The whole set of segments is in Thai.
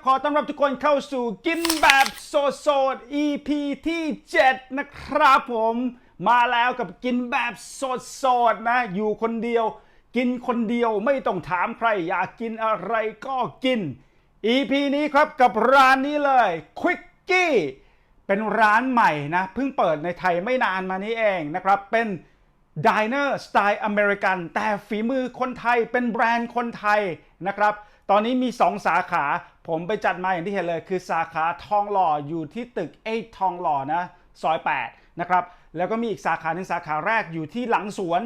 ับขอต้อนรับทุกคนเข้าสู่กินแบบโสดโสด EP ที่ 7 นะครับผม มาแล้วกับกินแบบโสดโสดนะ อยู่คนเดียว กินคนเดียวไม่ต้องถามใคร อยากกินอะไรก็กิน EP นี้ครับกับร้านนี้เลย Quickie เป็นร้านใหม่นะเพิ่งเปิดในไทยไม่นานมานี้เองนะครับ เป็นดิเนอร์สไตล์อเมริกันแต่ฝีมือคนไทยเป็นแบรนด์คนไทยนะครับ ตอนนี้มี 2 สาขา ผมไปจัดมาอย่างที่เห็นเลย คือสาขาทองหล่ออยู่ที่ตึก 8 ทองหล่อนะซอย 8 นะครับ แล้วก็มีอีกสาขาหนึ่งสาขาแรกอยู่ที่หลังสวน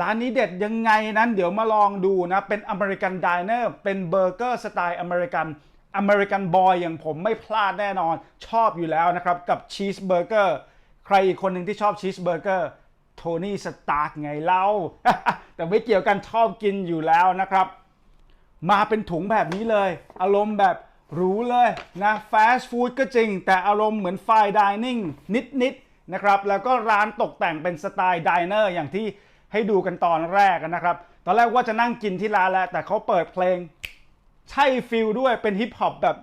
ร้านนี้เด็ดยังไงนั้นเดี๋ยวมาลองดูนะ เป็นอเมริกันดิเนอร์เป็นเบอร์เกอร์สไตล์อเมริกันอเมริกันบอยอย่างผมไม่พลาดแน่นอนชอบอยู่แล้วนะครับ กับชีสเบอร์เกอร์ใครอีกคนหนึ่งที่ชอบชีสเบอร์เกอร์โทนี่สตาร์กไงเล่าแต่ไม่เกี่ยวกันชอบกินอยู่แล้วนะครับ มาเป็นถุงแบบนี้เลย อารมณ์แบบหรูเลยนะฟาสต์ฟู้ดก็จริง แต่อารมณ์เหมือนไฟดิเนิ่งนิดๆนะครับแล้วก็ร้านตกแต่งเป็นสไตล์ดิเนอร์อย่างที่ให้ดูกันตอนแรกนะครับตอนแรกว่าจะนั่งกินที่ร้านแล้ว แต่เขาเปิดเพลง ใช่ฟิลด้วยเป็นฮิปฮอปแบบ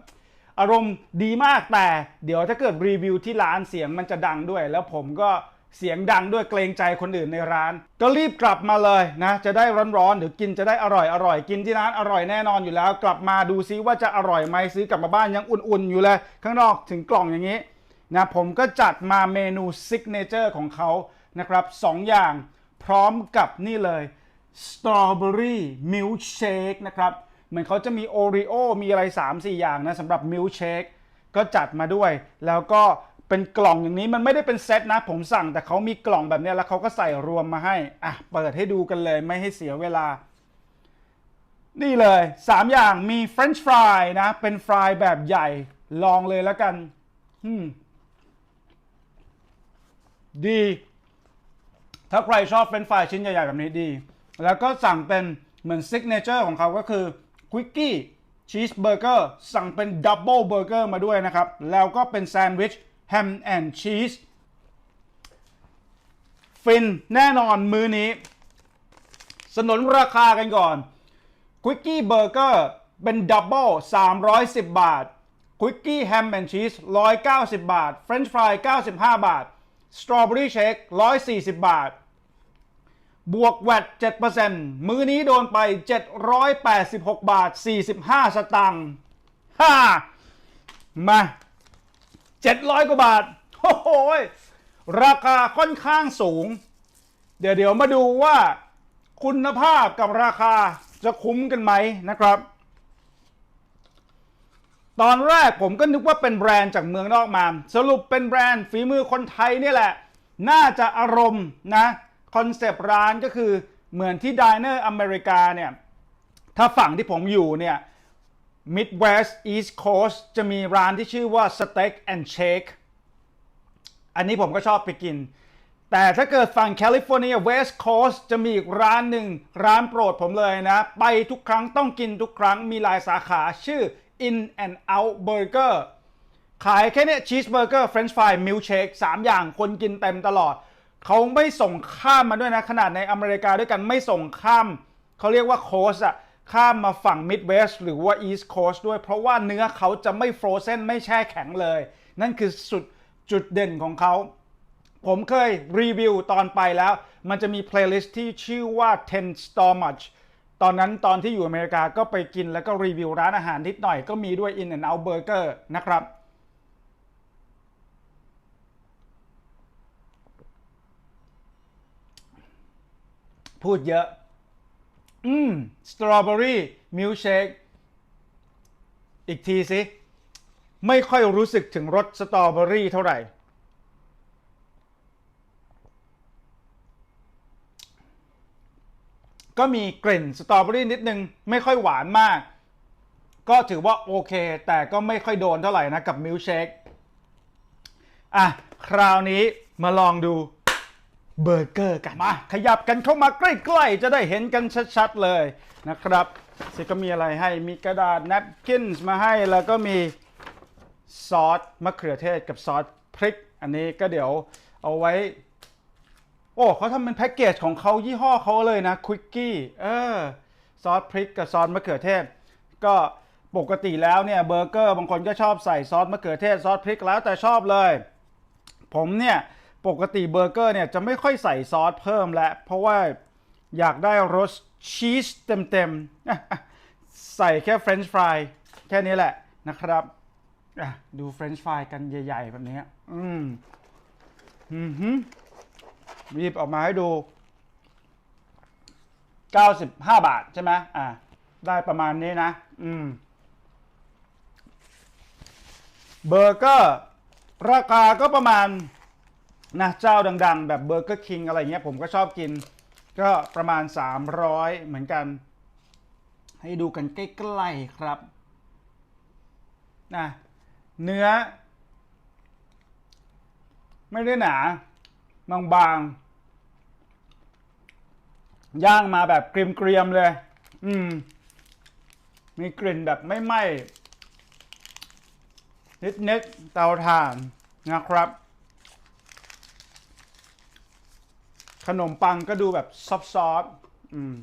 อารมณ์ดีมากแต่ เดี๋ยวถ้าเกิดรีวิวที่ร้านเสียงมันจะดังด้วย แล้วผมก็ เสียงดังด้วยเกรงใจคนอื่นในร้าน ก็รีบกลับมาเลยนะ จะได้ร้อนๆเดี๋ยวกินจะได้อร่อยอร่อยกินที่ร้านอร่อยแน่นอนอยู่แล้ว กลับมาดูซิว่าจะอร่อยไหมซื้อกลับมาบ้านยังอุ่นๆอยู่เลย ข้างนอกถึงกล่องอย่างนี้นะผมก็จัดมาเมนูซิกเนเจอร์ของเขานะครับสองอย่างพร้อมกับนี่เลยสตรอเบอรี่มิลค์เชคนะครับ เหมือนเขาจะมีโอรีโอมีอะไร 3-4 อย่างนะสำหรับมิลค์เชคก็จัดมาด้วย แล้วก็ เป็นกล่องอย่างนี้มันไม่ได้เป็นเซตนะ ผมสั่งแต่เขามีกล่องแบบนี้แล้วเขาก็ใส่รวมมาให้อะเปิดให้ดูกันเลยไม่ให้เสียเวลา นี่เลย 3 อย่างมีเฟรนช์ฟรายนะ เป็นฟรายแบบใหญ่ลองเลยแล้วกันอืมดี ถ้าใครชอบเป็นไฟรายชิ้นใหญ่ๆแบบนี้ดี แล้วก็สั่งเป็นเหมือนซิกเนเจอร์ของเขาก็คือควิกกี้ชีสเบอร์เกอร์สั่งเป็นดับเบิลเบอร์เกอร์มาด้วยนะครับ แล้วก็เป็นแซนด์วิช แฮมแอนด์ชีสฟินแน่นอนมื้อนี้ สนนราคากันก่อนควิกกี้เบอร์เกอร์เป็นดับเบิล310 บาทควิกกี้แฮมแอนด์ชีส190 บาท เฟรนช์ฟราย 95 บาท สตรอเบอรี่เชค 140 บาท บวกแวด7%มื้อนี้โดนไป 786 บาท 45 สตางค์ฮ่า มา 700 กว่าบาท โอ้โหราคาค่อนข้างสูง เดี๋ยวเดี๋ยวมาดูว่าคุณภาพกับราคาจะคุ้มกันไหมนะครับ ตอนแรกผมก็นึกว่าเป็นแบรนด์จากเมืองนอกมา สรุปเป็นแบรนด์ฝีมือคนไทยนี่แหละ น่าจะอารมณ์นะคอนเซปต์ร้านก็คือเหมือนที่ดิเนอร์อเมริกาเนี่ย ถ้าฝั่งที่ผมอยู่เนี่ย Midwest East Coast จะมีร้านที่ชื่อว่า Steak and Shake อันนี้ผมก็ชอบไปกิน แต่ถ้าเกิดฝั่งแคลิฟอร์เนียเวสต์โคสจะมีอีกร้านหนึ่งร้านโปรดผมเลยนะ ไปทุกครั้งต้องกินทุกครั้งมีหลายสาขาชื่อ In and Out Burger ขายแค่เนี้ชีสเบอร์เกอร์เฟรนช์ฟรายมิลเชคสามอย่างคนกินเต็มตลอด เขาไม่ส่งข้ามมาด้วยนะ ขนาดในอเมริกาด้วยกันไม่ส่งข้าม เขาเรียกว่าโคสอะ ข้ามมาฝั่งมิดเวสต์หรือว่าอีสต์โคสต์ด้วย เพราะว่าเนื้อเขาจะไม่ฟรอเซนไม่แช่แข็งเลย นั่นคือสุดจุดเด่นของเขา ผมเคยรีวิวตอนไปแล้ว มันจะมีเพลย์ลิสต์ที่ชื่อว่า10 Stomach ตอนนั้นตอนที่อยู่อเมริกาก็ไปกินแล้วก็รีวิวร้านอาหารนิดหน่อยก็มีด้วย In and Out Burger นะครับ พูดเยอะ อืมสตรอเบอรี่มิลเชคอีกทีสิ ไม่ค่อยรู้สึกถึงรสสตรอเบอรี่เท่าไหร่ ก็มีกลิ่นสตรอเบอรี่นิดนึง ไม่ค่อยหวานมาก ก็ถือว่าโอเค แต่ก็ไม่ค่อยโดนเท่าไหร่นะกับมิลเชคอะ คราวนี้มาลองดู เบอร์เกอร์กันมาขยับกันเข้ามาใกล้ๆ จะได้เห็นกันชัดๆเลยนะครับเสก็มีอะไรให้มีกระดาษ n น p กินส์มาให้แล้วก็มีซอสมะเขือเทศกับซอสพริก อันนี้ก็เดี๋ยวเอาไว้ โอ้เขาทำเป็นแพ็กเกจของเขายี่ห้อเขาเลยนะควิกกี้เออซอสพริกกับซอสมะเขือเทศ ก็ปกติแล้วเนี่ยเบอร์เกอร์บางคนก็ชอบใส่ซอสมะเขือเทศซอสพริกแล้วแต่ชอบเลย ผมเนี่ย ปกติเบอร์เกอร์เนี่ยจะไม่ค่อยใส่ซอสเพิ่มแล้วเพราะว่าอยากได้รสชีสเต็มๆ ใส่แค่เฟรนช์ฟรายแค่นี้แหละนะครับดูเฟรนช์ฟรายกันใหญ่ ๆ แบบนี้อืมอือหือรีบออกมาให้ดู 95 บาทใช่ไหมอ่าได้ประมาณนี้นะ อืม เบอร์เกอร์ ราคาก็ประมาณ นะเจ้าดังๆ แบบเบอร์เกอร์คิงอะไรเงี้ยผมก็ชอบกิน ก็ประมาณ 300 เหมือนกัน ให้ดูกันใกล้ๆครับนะเนื้อ ไม่ได้หนาบางๆย่างมาแบบเกรียมๆเลย อืม มีกลิ่นแบบไม่ไหม้นิดๆเตาถ่านนะครับ ขนมปังก็ดูแบบซอฟต์ๆอืม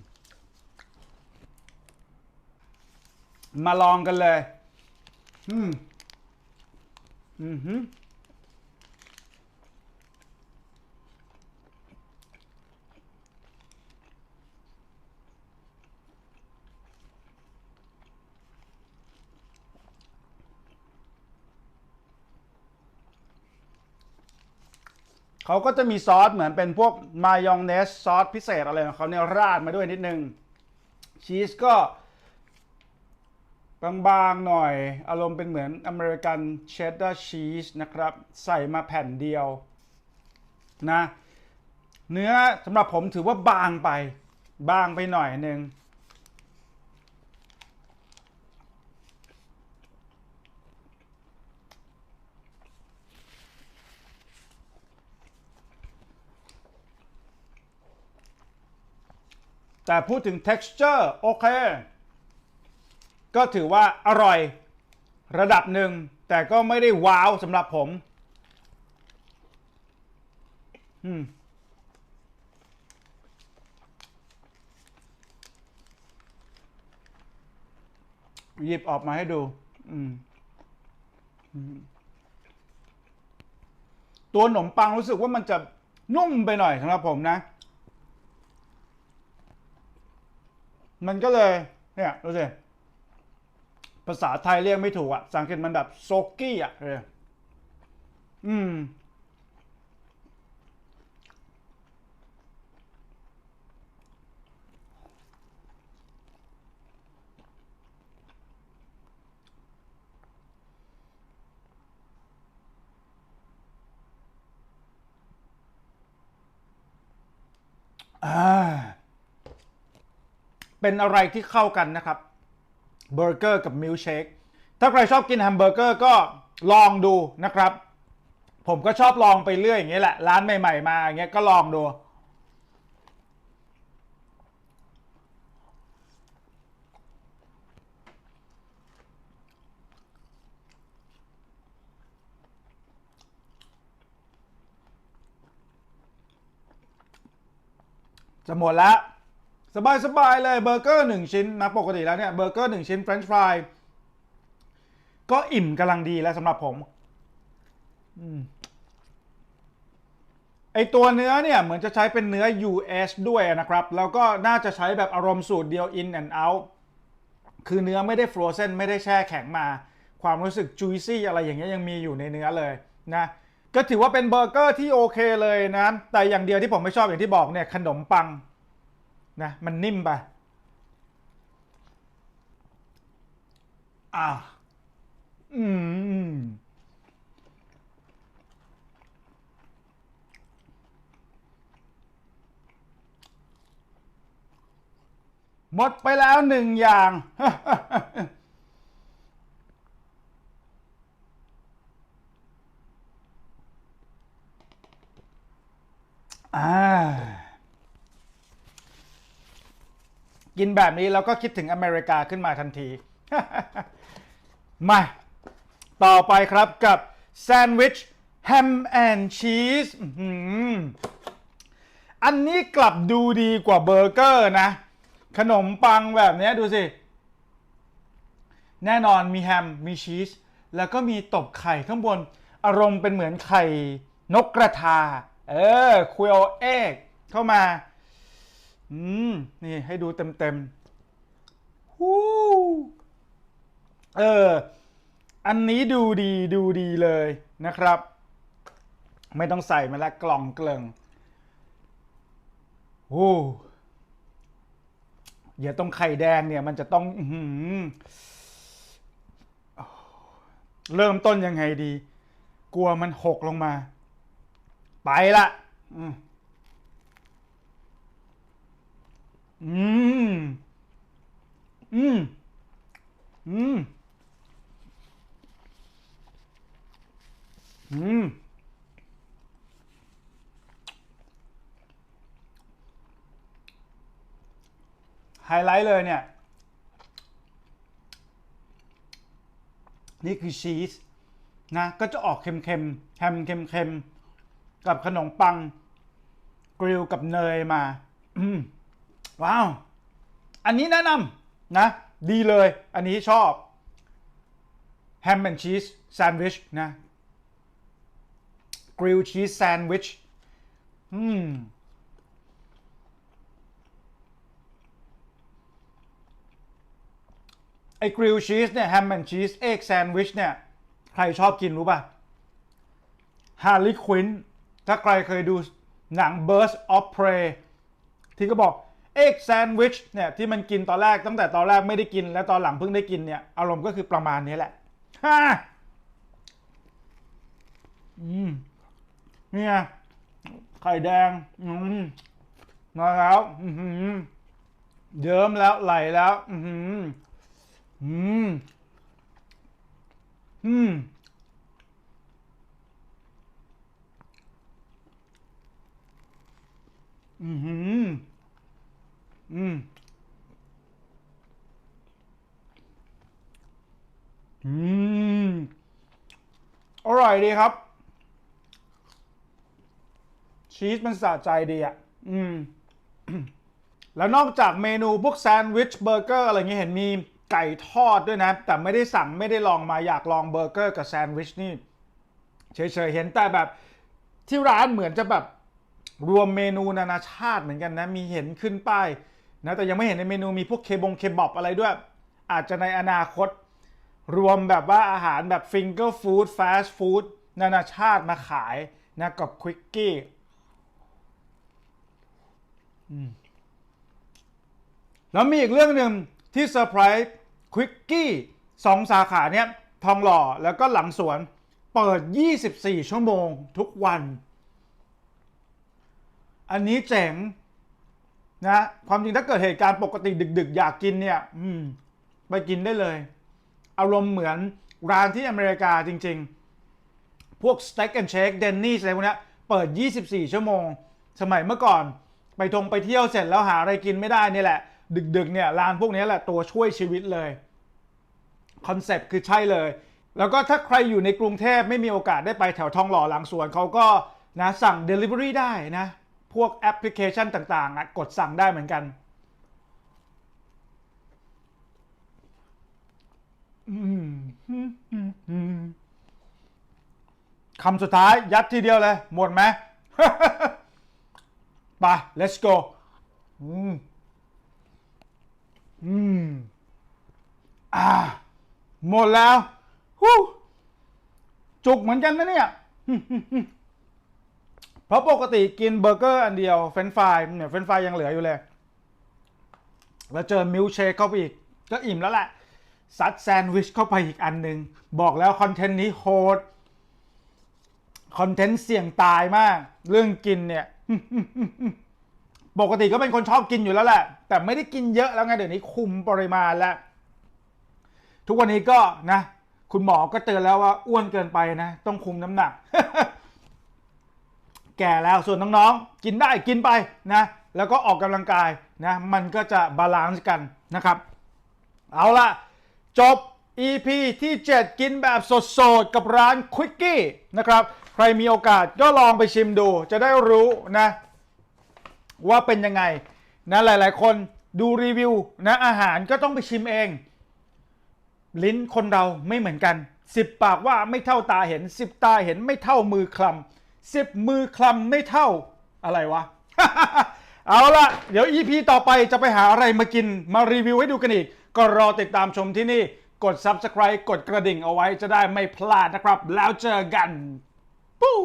มาลองกันเลย อืม อือหือ เขาก็จะมีซอสเหมือนเป็นพวกมายองเนสซอสพิเศษอะไรของเขาเนี่ยราดมาด้วยนิดนึงชีสก็บางๆหน่อยอารมณ์เป็นเหมือนอเมริกันเชดดาร์ชีสนะครับ ใส่มาแผ่นเดียวนะเนื้อสำหรับผมถือว่าบางไป บางไปหน่อยหนึ่ง แต่พูดถึง texture โอเค ก็ถือว่าอร่อยระดับหนึ่ง แต่ก็ไม่ได้ว้าวสำหรับผมอืมหยิบออกมาให้ดู ตัวขนมปังรู้สึกว่ามันจะนุ่มไปหน่อยสำหรับผมนะ มันก็เลยเนี่ยดูสิภาษาไทยเรียกไม่ถูกอะสังเกตมันแบบโซกี้อะเลยอืมอ่า เป็นอะไรที่เข้ากันนะครับเบอร์เกอร์กับมิลเชคถ้าใครชอบกินแฮมเบอร์เกอร์ก็ลองดูนะครับ ผมก็ชอบลองไปเรื่อยอย่างเงี้ยแหละ ร้านใหม่ ๆ มาอย่างเงี้ยก็ลองดูจะหมดแล้ว สบายๆเลยเบอร์เกอร์หนึ่งชิ้นนะปกติแล้วเนี่ยเบอร์เกอร์หนึ่งชิ้นเฟรนช์ฟรายก็อิ่มกำลังดีแล้วสำหรับผมอไอตัวเนื้อเนี่ย เหมือนจะใช้เป็นเนื้อ US ด้วยนะครับ แล้วก็น่าจะใช้แบบอารมณ์สูตรเดียว in and out คือเนื้อไม่ได้ฟรอเซนไม่ได้แช่แข็งมา ความรู้สึก juicy อะไรอย่างเงี้ยยังมีอยู่ในเนื้อเลยนะก็ถือว่าเป็นเบอร์เกอร์ที่โอเคเลยนะ แต่อย่างเดียวที่ผมไม่ชอบอย่างที่บอกเนี่ยขนมปัง นะมันนิ่มไปอ่าอืมหมดไปแล้วหนึ่งอย่าง อ่า กินแบบนี้เราก็คิดถึงอเมริกาขึ้นมาทันที มาต่อไปครับกับแซนด์วิชแฮมแอนด์ชีสอันนี้กลับดูดีกว่าเบอร์เกอร์นะ ขนมปังแบบนี้ดูสิ แน่นอนมีแฮม มีชีส แล้วก็มีตบไข่ข้างบน อารมณ์เป็นเหมือนไข่นกกระทา เออคุยเอเอกเข้ามา อืม นี่ให้ดูเต็มๆฮู้เออ อันนี้ดูดีดูดีเลยนะครับ ไม่ต้องใส่มาละกล่องเกลิงโอ้เดี๋ยวตรงไข่แดงเนี่ย มันจะต้องอื้อหือเริ่มต้นยังไงดี กลัวมันหกลงมา ไปละอืม อืม อืม อืม อืม ไฮไลท์เลยเนี่ย นี่คือชีสนะ ก็จะออกเค็มๆ แฮมเค็มๆ กับขนมปัง กริลกับเนยมา อืม ว้าว อันนี้แนะนำนะ ดีเลย อันนี้ชอบแฮมแอนด์ชีสแซนด์วิชนะกริลชีสแซนด์วิชอืมไอ้กริลชีสเนี่ยแฮมแอนด์ชีสเอ็กแซนด์วิชเนี่ย ใครชอบกินรู้ป่ะฮาร์ลีควินถ้าใครเคยดูหนัง Birds of Prey ที่ก็บอก กแซนด์วิชเนี่ยที่มันกินตอนแรกตั้งแต่ตอนแรกไม่ได้กิน แล้วตอนหลังเพิ่งได้กินเนี่ยอารมณ์ก็คือประมาณนี้แหละฮ่าอืมเนี่ยไข่แดงอืมมาแล้วอือหือเยิ้มแล้วไหลแล้ว อือหืออืมอืมอืม อืม อืม อร่อยดีครับ ชีสมันสะใจดีอะ อืม แล้วนอกจากเมนูพวกแซนด์วิชเบอร์เกอร์อะไรเงี้ยเห็นมีไก่ทอดด้วยนะ แต่ไม่ได้สั่งไม่ได้ลองมาอยากลองเบอร์เกอร์กับแซนด์วิชนี่ เฉยๆ เห็นแต่แบบที่ร้านเหมือนจะแบบรวมเมนูนานาชาติเหมือนกันนะ มีเห็นขึ้นป้าย นะแต่ยังไม่เห็นในเมนูมีพวกเคบงเคบอบอะไรด้วย อาจจะในอนาคต รวมแบบว่าอาหารแบบฟิงเกอร์ฟู้ดฟาสต์ฟู้ดนานาชาติมาขายนะกับควิกกี้แล้วมีอีกเรื่องหนึ่งที่เซอร์ไพรส์ควิกกี้สองสาขาเนี้ยทองหล่อแล้วก็หลังสวน เปิด 24 ชั่วโมงทุกวัน อันนี้เจ๋ง นะความจริงถ้าเกิดเหตุการณ์ปกติดึก ๆ อยากกินเนี่ย อืม ไปกินได้เลย อารมณ์เหมือนร้านที่อเมริกาจริง ๆ พวก Steak and Shake Denny's อะไรพวกนี้เปิด 24 ชั่วโมง สมัยเมื่อก่อน ไปทงไปเที่ยวเสร็จแล้วหาอะไรกินไม่ได้นี่แหละ ดึก ๆ เนี่ยร้านพวกนี้แหละตัวช่วยชีวิตเลยคอนเซปต์คือใช่เลย แล้วก็ถ้าใครอยู่ในกรุงเทพไม่มีโอกาสได้ไปแถวทองหล่อหลังสวนเขาก็นะสั่ง Delivery ได้นะ พวกแอปพลิเคชันต่างๆกดสั่งได้เหมือนกัน คำสุดท้ายยัดทีเดียวเลย หมดไหมไป let's go อืม อืม อ่า หมดแล้ว จุกเหมือนกันนะเนี่ย เพราะปกติกินเบอร์เกอร์อันเดียวเฟรนฟรายเนี่ยเฟรนฟรายยังเหลืออยู่เลย แล้วเจอมิลเชคเข้าไปอีก ก็อิ่มแล้วแหละซัดแซนด์วิชเข้าไปอีกอันหนึ่งบอกแล้วคอนเทนต์นี้โหดคอนเทนต์เสี่ยงตายมาก เรื่องกินเนี่ย ปกติก็เป็นคนชอบกินอยู่แล้วแหละ แต่ไม่ได้กินเยอะแล้วไงเดี๋ยวนี้คุมปริมาณแล้ว ทุกวันนี้ก็นะ คุณหมอก็เตือนแล้วว่าอ้วนเกินไปนะ ต้องคุมน้ำหนัก แก่แล้วส่วนน้องๆ กินได้กินไปนะแล้วก็ออกกำลังกายนะมันก็จะบาลานซ์กันนะครับ เอาละจบ EP ที่ 7 กินแบบสดๆ กับร้านควิกกี้นะครับใครมีโอกาสก็ลองไปชิมดู จะได้รู้นะว่าเป็นยังไงนะหลายๆ คนดูรีวิวนะอาหารก็ต้องไปชิมเอง ลิ้นคนเราไม่เหมือนกันสิบปากว่าไม่เท่าตาเห็นสิบตาเห็นไม่เท่ามือคลำ สิบมือคลำไม่เท่าอะไรวะ เอาละเดี๋ยว EP ต่อไปจะไปหาอะไรมากินมารีวิวให้ดูกันอีก ก็รอติดตามชมที่นี่ กด Subscribe กดกระดิ่งเอาไว้จะได้ไม่พลาดนะครับ แล้วเจอกัน ปู้